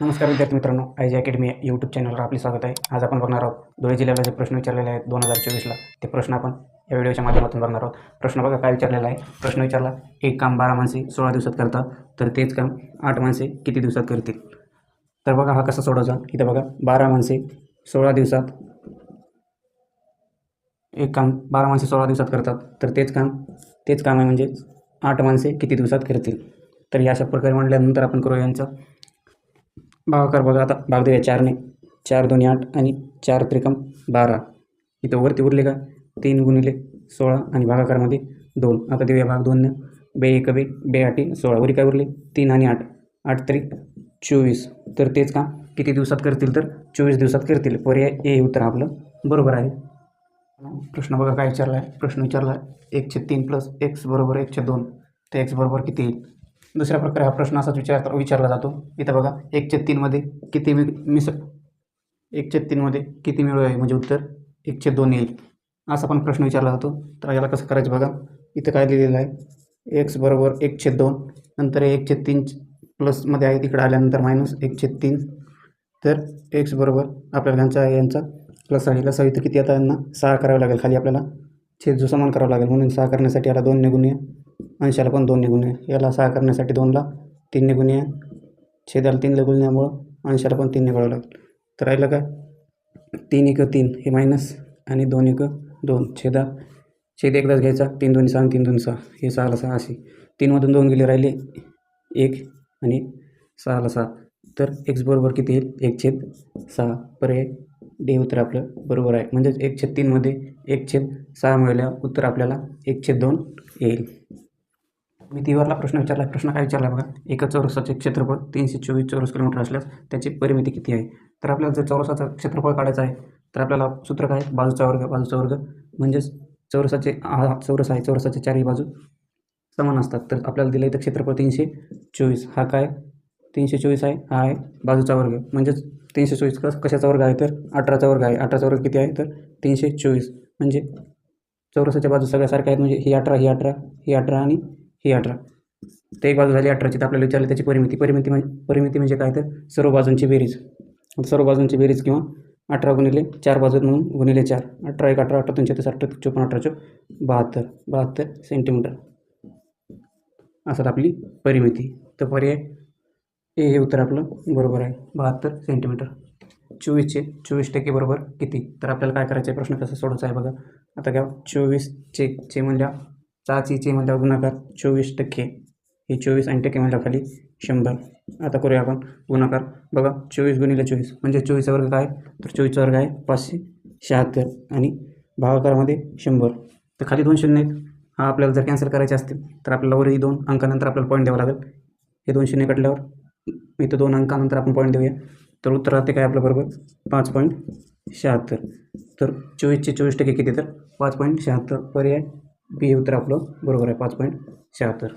नमस्कार विद्यार्थी मित्रांनो आय जी अकॅडमी यूट्यूब चॅनलवर आपले स्वागत आहे. आज आपण बघणार आहोत धुळे जिल्ह्याला जे प्रश्न विचारलेले आहेत दोन हजार चोवीसला ते प्रश्न आपण या व्हिडिओच्या माध्यमातून बघणार आहोत. प्रश्न बघा काय विचारलेला आहे? प्रश्न विचारला एक काम बारा माणसे सोळा दिवसात करतात तर तेच काम आठ माणसे किती दिवसात करतील? तर बघा हा कसा सोडवायचा? इथं बघा बारा माणसे सोळा दिवसात एक काम बारा माणसे सोळा दिवसात करतात तर तेच काम तेच काम आहे म्हणजे आठ माणसे किती दिवसात करतील? तर या अशा प्रकारे म्हटल्यानंतर आपण करू यांचं. भागाकार बघा आता. भाग देऊया. चारने. चार दोन्ही आठ आणि चार त्रिकम बारा. इथं वरती उरले का? तीन गुणिले सोळा आणि भागाकारमध्ये दोन. आता देऊया भाग दोननं. बे एक बे बे आठी सोळा. वरी काय उरले? तीन आणि आठ. आठ तरी चोवीस. तर तेच काम किती दिवसात करतील तर? चोवीस दिवसात करतील. पर्याय ए उत्तर आपलं बरोबर आहे. प्रश्न बघा काय विचारला आहे प्रश्न विचारला. आहे एकशे तीन प्लस एक्स बरोबर एकशे दोन. तर एक्स बरोबर किती येईल? दुसऱ्या प्रकारे हा प्रश्न असाच विचार विचारला जातो. इथं बघा एकशे तीनमध्ये किती मि मिस एकशे तीनमध्ये किती मिळू आहे? म्हणजे उत्तर एकशे दोन येईल. असा पण प्रश्न विचारला जातो. तर याला कसं करायचं बघा. इथं काय लिहिलेलं आहे? एक्स बरोबर एकशे दोन. नंतर एकशे तीन प्लसमध्ये आहे. तिकडे आल्यानंतर मायनस एकशे तीन. तर एक्स बरोबर आपल्याला यांचा यांचा प्लस आहे लस इथं किती आता यांना? सहा करावं लागेल खाली आपल्याला. छेद जो समान करावा लागेल म्हणून सहा करण्यासाठी याला दोन निगुण अंशाला पण दोन निगुण याला सहा करण्यासाठी दोनला तीन निगुण छेदाला तीन निगुण्यामुळं अंशाला पण तीन निघावं लागेल. तर राहिलं काय? तीन एक तीन हे मायनस आणि दोन एक दोन. छेदा. छेद एकदाच घ्यायचा. तीन दोन सहा तीन दोन सहा. हे सहाला सहा अशी. तीनमधून दोन गेले राहिले एक आणि सहाला सहा. तर एक्स बरोबर किती येईल? एक छेद सहा. पर्याय डे उत्तर आपलं बरोबर आहे. म्हणजेच एक छेद तीनमध्ये एक छेद सहा मिळाल्या उत्तर आपल्याला एक छेद दोन येईल. मी तिवरला प्रश्न विचारला. प्रश्न काय विचारला बघा. एका चौरसाचे क्षेत्रफळ तीनशे चोवीस चौरस किलोमीटर असल्यास त्याची परिमिती किती आहे? तर आपल्याला जर चौरसाचं क्षेत्रफळ काढायचं आहे तर आपल्याला सूत्र काय? बाजूचा वर्ग बाजूचा वर्ग. म्हणजेच चौरसाचे हा चौरस आहे. चौरसाचे चारही बाजू समान असतात. तर आपल्याला दिलं इथं क्षेत्रफळ तीनशे चोवीस. हा काय? तीनशे चोवीस आहे. हा आहे बाजूचा वर्ग. म्हणजेच तीनशे चोवीस. कस कशाचा वर्ग आहे तर? अठराचा वर्ग आहे. अठराचा वर्ग किती आहे तर? तीनशे चोवीस. म्हणजे चौरसाच्या बाजू सगळ्या सारख्या आहेत. म्हणजे ही अठरा ही अठरा ही अठरा आणि ही अठरा. ते एक बाजू झाली अठराची. तर आपल्याला विचारलं त्याची परिमिती. परिमिती म्हणजे परिमिती म्हणजे काय तर? सर्व बाजूंची बेरीज. सर्व बाजूंची बेरीज किंवा अठरा गुणिले चार बाजू म्हणून गुणिले चार. अठरा एक अठरा अठरा तीनशे तीस अठरा चोपन्न अठरा चो बहात्तर. बहात्तर सेंटीमीटर. असं आपली परिमिती. तर पर्याय ए हे उत्तर आपलं बरोबर आहे. बहात्तर सेंटीमीटर चोवीसचे चोवीस टक्के बरोबर किती? तर आपल्याला काय करायचं आहे प्रश्न कसं सोडायचा आहे बघा. आता घ्या चोवीसचे चे म्हणल्या चाची चे म्हणल्या गुणाकार चोवीस टक्के. हे चोवीस आणि टक्के म्हणल्या खाली शंभर. आता करूया आपण गुणाकार. बघा चोवीस गुणिले चोवीस म्हणजे चोवीसचा वर्ग काय? तर चोवीसचा वर्ग आहे पाचशे शहात्तर आणि भागाकारामध्ये शंभर. तर खाली दोन शून्य आहेत. हा आपल्याला जर कॅन्सल करायचे असतील तर आपल्याला वरही दोन अंकानंतर आपल्याला पॉईंट द्यावं लागेल. हे दोन शून्य कटल्यावर इथं दोन अंकानंतर आपण पॉईंट देऊया. तर उत्तर राहते काय आपल्या बरोबर? पाच पॉईंट शहात्तर. तर चोवीसचे चोवीस टक्के किती तर? पाच पॉईंट शहात्तर. पर्याय बी उत्तर आपलं बरोबर आहे. पाच पॉईंट शहात्तर.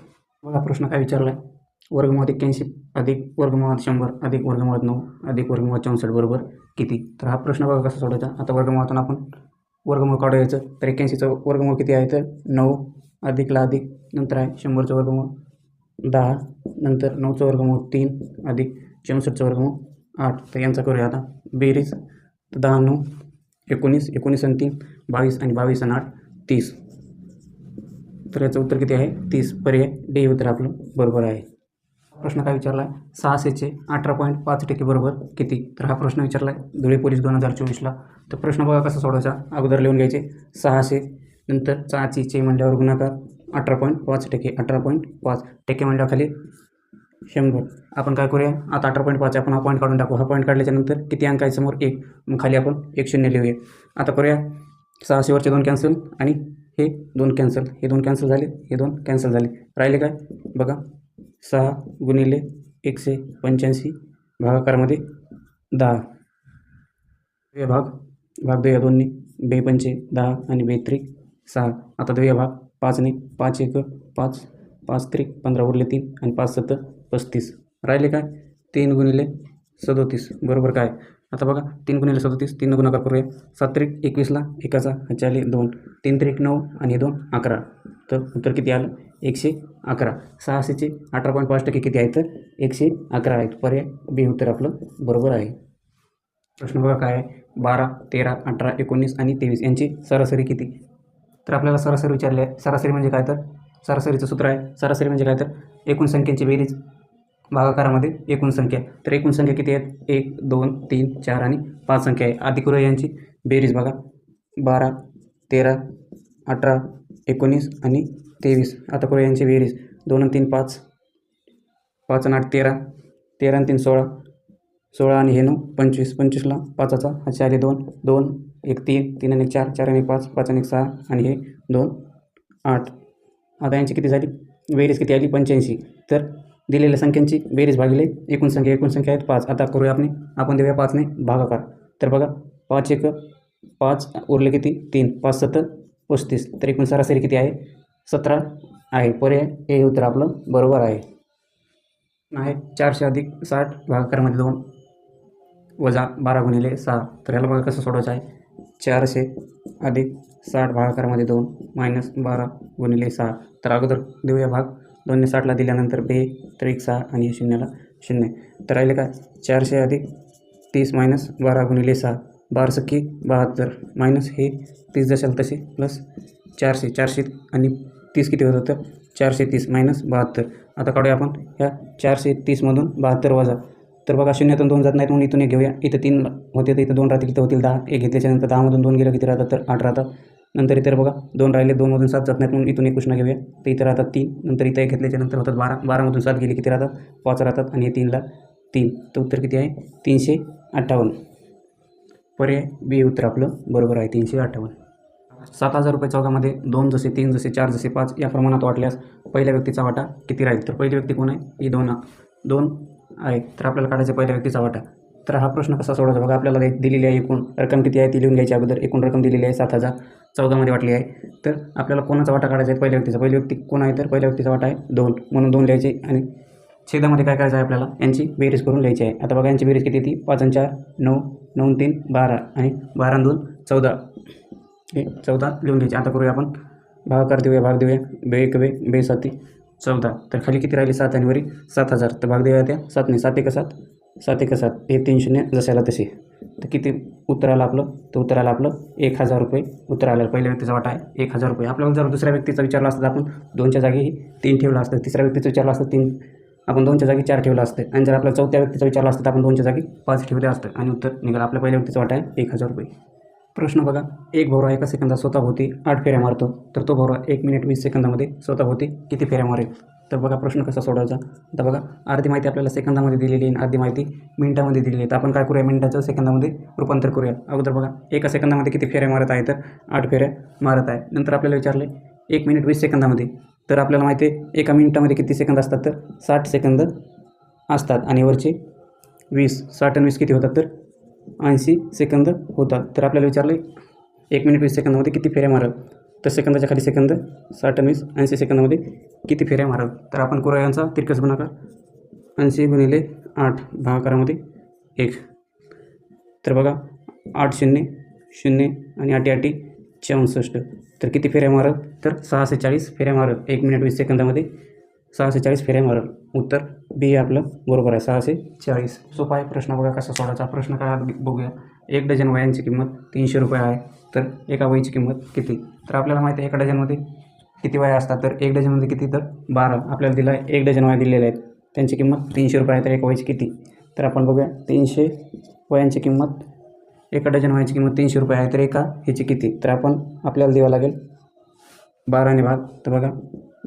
मला प्रश्न काय विचारला आहे वर्गमुळात एक्क्याऐंशी अधिक वर्गमुळात शंभर अधिक वर्गमुळात नऊ अधिक वर्गमुळात चौसष्ट. बरोबर? किती? तर हा प्रश्न बघा कसा सोडायचा आता वर्गमुळातून आपण वर्गमूळ काढायचं तर एक्क्याऐंशीचं वर्गमूळ किती आहे तर? नऊ अधिकला अधिक नंतर आहे शंभरचं वर्गमूळ दहा. नंतर नऊचं वर्गमूळ तीन अधिक चौसष्टचं वर्गमूळ आठ. तर यांचा करूया आता. बेरीज दहा नऊ एकोणीस एकोणीस आणि तीन बावीस आणि बावीस आणि आठ तीस. तर याचं उत्तर किती आहे? तीस. पर्याय डे उत्तर आपलं बरोबर आहे. प्रश्न काय विचारला आहे सहाशेचे अठरा पॉईंट पाच टक्के बरोबर किती? तर हा प्रश्न विचारला आहे धुळे पोलीस दोन हजार चोवीसला तर प्रश्न बघा कसा सोडायचा अगोदर लिहून घ्यायचे. सहाशे नंतर चाचीचे म्हणल्यावर गुणाकार अठरा पॉईंट पाच टक्के अठरा पॉईंट पाच टक्के म्हणल्यावर खाली शंभर आपण काय करूया? आता अठरा पॉईंट पाच आपण हा पॉईंट काढून टाकू. हा पॉईंट काढल्याच्यानंतर किती अंक आहे समोर? एक. मग खाली आपण एक शून्य लिहूया. आता करूया. सहाशेवरचे दोन कॅन्सल आणि हे दोन कॅन्सल हे दोन कॅन्सल झाले हे दोन कॅन्सल झाले. राहिले काय? बघा. सहा गुणिले एकशे पंच्याऐंशी भागाकारामध्ये दहा. दुया भाग. भाग दुया दोन्ही बे पंचे दहा आणि बे त्रिक सहा. आता दुया भाग. पाचने पाच एक पाच. पाच त्रिक. पंधरा उरले तीन आणि पाच सत्तर. पस्तीस. राहिले काय? तीन गुणिले सदोतीस. बरोबर काय? आता बघा तीन गुणिले सदोतीस तीन गुणाकार करूया. सात त्रिक एकवीसला एकाचा चाली दोन. तीन त्रिक नऊ आणि दोन अकरा. तर उत्तर किती आलं? एकशे अकरा. सहाशेचे अठरा पॉईंट पाच टक्के किती आहे तर? एकशे अकरा आहेत. पर्याय बी उत्तर आपलं बरोबर आहे. प्रश्न बघा काय आहे? बारा तेरा अठरा एकोणीस आणि तेवीस. यांची सरासरी किती? तर आपल्याला सरासरी विचारले आहे. सरासरी म्हणजे काय तर? सरासरीचं सूत्र आहे. सरासरी म्हणजे काय तर? एकूण संख्यांची बेरीज. भागाकारामध्ये एकूण संख्या. तर एकूण संख्या किती आहेत? एक दोन तीन चार आणि पाच संख्या आहे. आधी करूया यांची. बेरीज बघा. बारा तेरा अठरा एकोणीस आणि तेवीस. आता करूया यांची बेरीज. दोन आणि तीन पाच. पाच आणि आठ तेरा. तेरा आणि तीन सोळा. सोळा आणि हे नऊ पंचवीस. पंचवीसला पाचाचा. चार आले दोन. दोन एक तीन. तीन आणि एक चार. चार आणि एक पाच. पाच आणि एक सहा आणि हे दोन आठ. आता यांची किती झाली? बेरीज किती आली? पंच्याऐंशी. तर दिलेल्या संख्यांची बेरीज भागिले एकूण संख्या एकूण संख्या आहेत पाच. आता करूया आपण. आपण देऊया पाचने भागाकार. तर बघा पाच एक पाच उरले किती? तीन. पाच सत्तर पस्तीस. तर एकूण सरासरी किती आहे? सतरा आहे. पर्याय हे उत्तर आपलं बरोबर आहे. आहे चारशे अधिक साठ भागाकारामध्ये दोन वजा बारा गुणिले सहा. तर याला बघा कसं सोडवायचं आहे? चारशे अधिक साठ भागाकारामध्ये दोन मायनस बारा गुणिले सहा. तर अगोदर देऊया भाग. दोनने साठला दिल्यानंतर बे तर एक सहा आणि हे शून्याला शून्य. तर राहिले का? चारशे अधिक तीस मायनस बारा गुणिले सहा. बार सखी बहात्तर. मायनस हे तीस जशाल तसे प्लस चारशे. चारशे आणि तीस किती होत होतं? चारशे तीस मायनस बहात्तर. आता काढूया आपण ह्या चारशे तीसमधून बहात्तर वजा. तर बघा शून्यातून दोन जात नाहीत म्हणून इथून एक घेऊया. इथं तीन होते तर इथं दोन राहतील इथं होतील दहा. एक घेतल्याच्यानंतर दहामधून दोन गेलं किती राहतात तर आठ राहतात नंतर इतर बघा दोन राहिले दोनमधून सात जात नाहीत म्हणून इथून एक कृष्णा घेऊया. तर इथं राहतात तीन नंतर इथं एक घेतल्याच्यानंतर होतात बारा. बारामधून सात गेले किती राहतात? पाच राहतात आणि हे तीनला तीन. तर उत्तर किती आहे? तीनशे अठ्ठावन्न. पर्याय बी उत्तर आपलं. बरोबर आहे तीनशे अठ्ठावन्न. सात हजार रुपये चौकामध्ये दोन जसे तीन जसे चार जसे पाच या प्रमाणात वाटल्यास पहिल्या व्यक्तीचा वाटा किती राहील? तर पहिली व्यक्ती कोण आहे? ही दोन. दोन आहे. तर आपल्याला काढायचं पहिल्या व्यक्तीचा वाटा. तर हा प्रश्न कसा सोडवायचा? बघा आपल्याला दिलेली आहे एकूण रक्कम किती आहे ती लिहून घ्यायची अगोदर. एकूण रक्कम दिलेली आहे सात हजार चौदामध्ये वाटली आहे. तर आपल्याला कोणाचा वाटा काढायचा आहे? पहिल्या व्यक्तीचा. पहिली व्यक्ती कोण आहे? तर पहिल्या व्यक्तीचा वाटा आहे दोन. म्हणून दोन लिहायचे आणि छेदामध्ये काय करायचं आहे आपल्याला? यांची बेरीज करून लिहायची आहे. आता बघा यांची बेरीज किती ती? पाच आणि चार नऊ नऊ तीन बारा आणि बारा दोन चौदा. हे चौदा लिहून घ्यायचे. आता करूया आपण. भागाकार देऊया भाग देऊया. बे एक बे बे साती चौदा. तर खाली किती राहिले? सात आणि वरी सात हजार. तर भाग देऊया त्या सातने. सात एक सात सात एक सात हे तीन शून्य जशाला तसे तर किती उत्तर आलं आपलं? तर उत्तर आलं आपलं एक हजार रुपये. उत्तर आलं पहिल्या व्यक्तीचा वाटा आहे एक हजार रुपये. आपल्याला जर दुसऱ्या व्यक्तीचा विचारला असता तर आपण दोनच्या जागी तीन ठेवलं असतं. तिसऱ्या व्यक्तीचं विचारलं असतं तीन. आपण दोनच्या जागी चार ठेवलं असतं. आणि जर आपल्याला चौथ्या व्यक्तीचा विचारला असतं तर आपण दोनच्या जागी पाच ठेवले असतं. आणि उत्तर निघालं. आपल्या पहिल्या व्यक्तीचा वाटा आहे एक हजार रुपये. प्रश्न बघा. एक भोवरा एका सेकंदात स्वतःभोवती आठ फेऱ्या मारतो. तर तो भोवरा एक मिनिट वीस सेकंदामध्ये स्वतःभोवती किती फेऱ्या मारेल? तर बघा प्रश्न कसा सोडवायचा. आता बघा अर्धी माहिती आपल्याला सेकंदामध्ये दिलेली आहे आणि अर्धी माहिती मिनिटामध्ये दिलेली आहे. तर आपण काय करूया? मिनिटाचं सेकंदामध्ये रूपांतर करूया. अगोदर बघा एका सेकंदामध्ये किती फेऱ्या मारत आहे? तर आठ फेऱ्या मारत आहे. नंतर आपल्याला विचारले एक मिनिट वीस सेकंदामध्ये. तर आपल्याला माहिती आहे एका मिनिटामध्ये किती सेकंद असतात? तर साठ सेकंद असतात. आणि वरचे वीस साठ आणि वीस किती होतात? तर ऐंशी सेकंद होतात. तर आपल्याला विचारलं एक मिनिट वीस सेकंदामध्ये किती फेऱ्या मारल? तर सेकंदाच्या खाली सेकंद साठ वीस ऐंशी सेकंदामध्ये किती फेऱ्या मारल? तर आपण करूया यांचा तिरकस गुणाकार. ऐंशी गुणिले आठ भागाकारामध्ये एक. तर बघा आठ शून्य शून्य आणि आठी आठी चौसष्ट. तर किती फेऱ्या मारल? तर सहाशे चाळीस फेऱ्या मारल. एक मिनिट वीस सेकंदामध्ये सहाशे चाळीस फेऱ्या मारल. उत्तर बी आपलं. बरोबर आहे सहाशे चाळीस. सोपा आहे प्रश्न बघा कसा सोडायचा. प्रश्न काय बघूया. एक डझन वयांची किंमत तीनशे रुपये आहे तर एका वहीची किंमत किती? तर आपल्याला माहिती आहे एका डझनमध्ये किती वया असतात तर एक डझनमध्ये किती तर बारा. आपल्याला दिला आहे एक डझन वया दिलेल्या आहेत. त्यांची किंमत तीनशे रुपये आहे तर एका वयाची किती? तर आपण बघूया तीनशे वयांची किंमत एका डझन वयाची किंमत तीनशे रुपये आहे तर एका ह्याची किती? तर आपण आपल्याला द्यावं लागेल बाराने भाग. तर बघा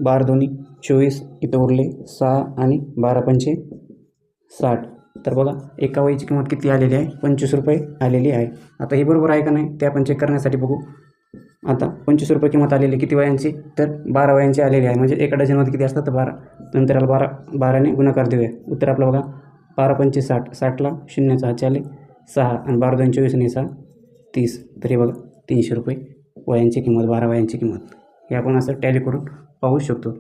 बारा दोन्ही चोवीस इथं उरले सहा आणि बारा पंचे साठ. तर बघा एका वहीची किंमत किती आलेली आहे? पंचवीस रुपये आलेली आहे. आता हे बरोबर आहे का नाही? ते आपण चेक करण्यासाठी बघू. आता पंचवीस रुपये किंमत आलेली किती वयांची तर बारा वयांची आलेली आहे. म्हणजे एका डझनमध्ये किती असतात? तर बारा. नंतर याला बारा बाराने गुणाकार देऊया. उत्तर आपलं बघा बारा पंचवीस साठ. साठला शून्य सहाचे आले. सहा आणि बारा दोन चोवीस आणि सहा तीस. तरी बघा तीनशे रुपये वयांची किंमत बारा वयांची किंमत. हे आपण असं टॅली करून पाहू शकतो.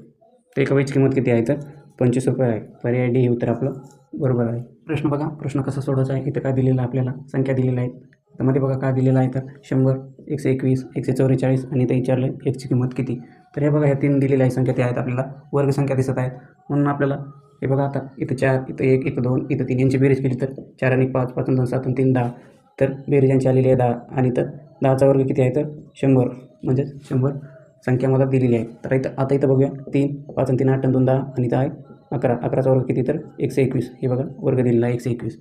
तर एका किंमत किती आहे तर? पंचवीस रुपये आहे. पर्याय डी हे उत्तर आपलं बरोबर आहे. प्रश्न बघा. प्रश्न कसा सोडवायचा आहे? इथं काय दिलेलं आहे आपल्याला? संख्या दिलेल्या आहेत तर मध्ये बघा काय दिलेलं आहे तर? शंभर एकशे एकवीस एकशे चौवेचाळीस आणि इथं विचारलं एकची किंमत किती? तर हे बघा ह्या तीन दिलेल्या आहे संख्या. त्या आहेत आपल्याला वर्गसंख्या दिसत आहेत. म्हणून आपल्याला हे बघा आता इथं चार इथं एक इथं दोन इथं तीन. यांची बेरीज केली तर चार आणि पाच पाच दोन सात तीन दहा. तर बेरीज यांची आलेली आहे दहा. आणि तर दहाचा वर्ग किती आहे तर? शंभर. म्हणजेच शंभर. संख्या मला दिलेली आहे. तर इथं आता इथं बघूया. तीन पाच आणि तीन आठ आणि दोन दहा आणि इथं आहे. अकरा. अकराचा वर्ग किती तर? एकशे एकवीस. हे बघा वर्ग दिलेला आहे एकशे एकवीस.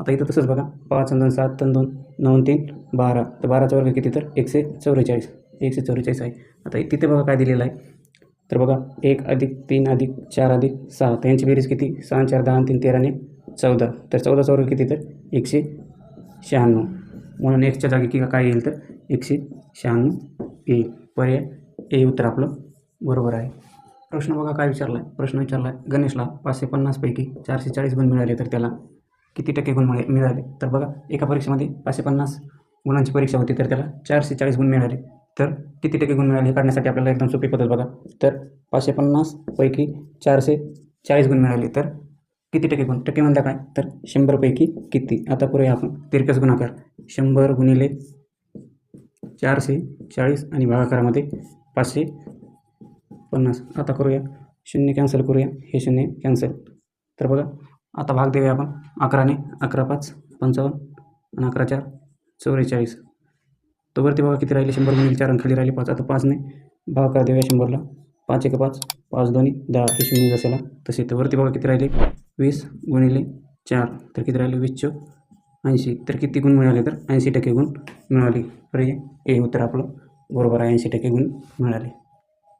आता इथं तसंच बघा. पाच आणि दोन सात आणि दोन नऊ तीन बारा. तर बाराचा वर्ग किती तर? एकशे चौवेचाळीस. एकशे चौवेचाळीस आहे. आता तिथे बघा काय दिलेलं आहे. तर बघा एक अधिक तीन अधिक चार अधिक सहा. तर यांची बेरीज किती? सहा चार दहा आणि तीन तेरा आणि चौदा. तर चौदाचा वर्ग किती तर? एकशे शहाण्णव. म्हणून एकच्या जागी किंवा काय येईल तर? एकशे शहाण्णव येईल. पर्याय हे उत्तर आपलं. बरोबर आहे. प्रश्न बघा काय विचारला आहे प्रश्न विचारला आहे गणेशला पाचशे पन्नासपैकी चारशे चाळीस गुण मिळाले तर त्याला किती टक्के गुण मिळाले? तर बघा एका परीक्षेमध्ये पाचशे पन्नास गुणांची परीक्षा होती तर त्याला चारशे चाळीस गुण मिळाले. तर किती टक्के गुण मिळाले हे काढण्यासाठी आपल्याला एकदम सोपी पद्धत बघा. तर पाचशे पन्नासपैकी चारशे चाळीस गुण मिळाले तर किती टक्के गुण? टक्के म्हणता काय? तर शंभरपैकी किती? आता पुरे आपण तिरकस गुणाकार. शंभर गुणिले चारशे चाळीस आणि भागाकारामध्ये पाचशे पन्नास. आता करूया. शून्य कॅन्सल करूया. हे शून्य कॅन्सल तर बघा आता भाग देऊया आपण. अकराने अकरा पाच. पंचावन्न. आणि अकरा चार. चौवेचाळीस. तो वरती बघा किती राहिले? शंभर गुणिले चार आणि खाली राहिले पाच. आता पाचने भागाकार देऊया शंभरला? पाच एक पाच. पाच दोन्ही. दहा. हे शून्य जसेला. तसे. तर वरती बघा किती राहिले? वीस गुणिले चार. तर किती राहिले? वीस चौक ऐंशी. तर किती गुण मिळाले तर? ऐंशी टक्के गुण मिळाले. पर्याय हे उत्तर आपलं. बरोबर आहे ऐंशी टक्के गुण मिळाले.